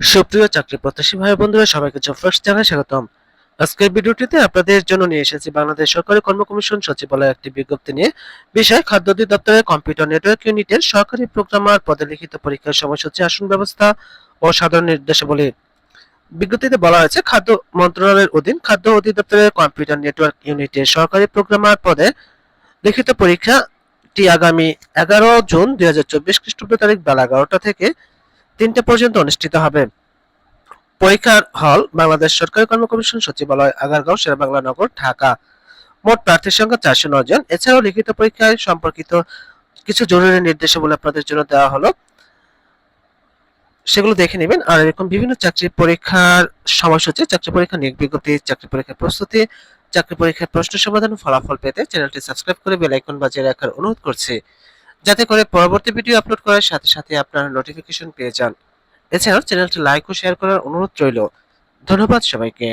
সুপ্রিয় চাকরি প্রত্যাশী ভাই বন্ধুরা, সবাইকে ফার্স্ট জানাই স্বাগতম। আজকের ভিডিওটিতে আপনাদের জন্য নিয়ে এসেছি বাংলাদেশ সরকারি কর্ম কমিশন সচিবালয়ের একটি বিজ্ঞপ্তি নিয়ে। বিষয়, খাদ্য অধিদপ্তরের কম্পিউটার নেটওয়ার্ক ইউনিটের সহকারী প্রোগ্রামার পদে লিখিত পরীক্ষার সময়সূচি, আসন ব্যবস্থা ও সাধারণ নির্দেশাবলী। বিজ্ঞপ্তিতে বলা হয়েছে, খাদ্য মন্ত্রণালয়ের অধীন খাদ্য অধিদপ্তরের কম্পিউটার নেটওয়ার্ক ইউনিটের সহকারী প্রোগ্রামার পদে লিখিত পরীক্ষাটি আগামী এগারো জুন দুই হাজার চব্বিশ খ্রিস্টাব্দ তারিখ বেলা এগারোটা থেকে তিনটে পর্যন্ত অনুষ্ঠিত হবে। পরীক্ষার হল বাংলাদেশ সরকারি কর্ম কমিশন সচিবালয়, আগারগাঁও শেরেবাংলা নগর ঢাকা। মোট প্রার্থীর সংখ্যা চারশো নয় জন। এছাড়াও লিখিত পরীক্ষায় সম্পর্কিত কিছু জরুরি নির্দেশাবলী আপনাদের জন্য দেওয়া হলো। সেগুলো দেখে নেবেন। আর এরকম বিভিন্ন চাকরি পরীক্ষার সময়সূচি, চাকরি পরীক্ষা নিয়োগ বিজ্ঞপ্তি, চাকরি পরীক্ষার প্রস্তুতি, চাকরি পরীক্ষার প্রশ্ন সমাধান ফলাফল পেতে চ্যানেলটি সাবস্ক্রাইব করে বেল আইকন বাজিয়ে রাখার অনুরোধ করছি। যাতে করে পরবর্তী ভিডিও আপলোড করার সাথে সাথে আপনারা নোটিফিকেশন পেয়ে যান। এছাড়াও চ্যানেলটি লাইক ও শেয়ার করার অনুরোধ রইল। ধন্যবাদ সবাইকে।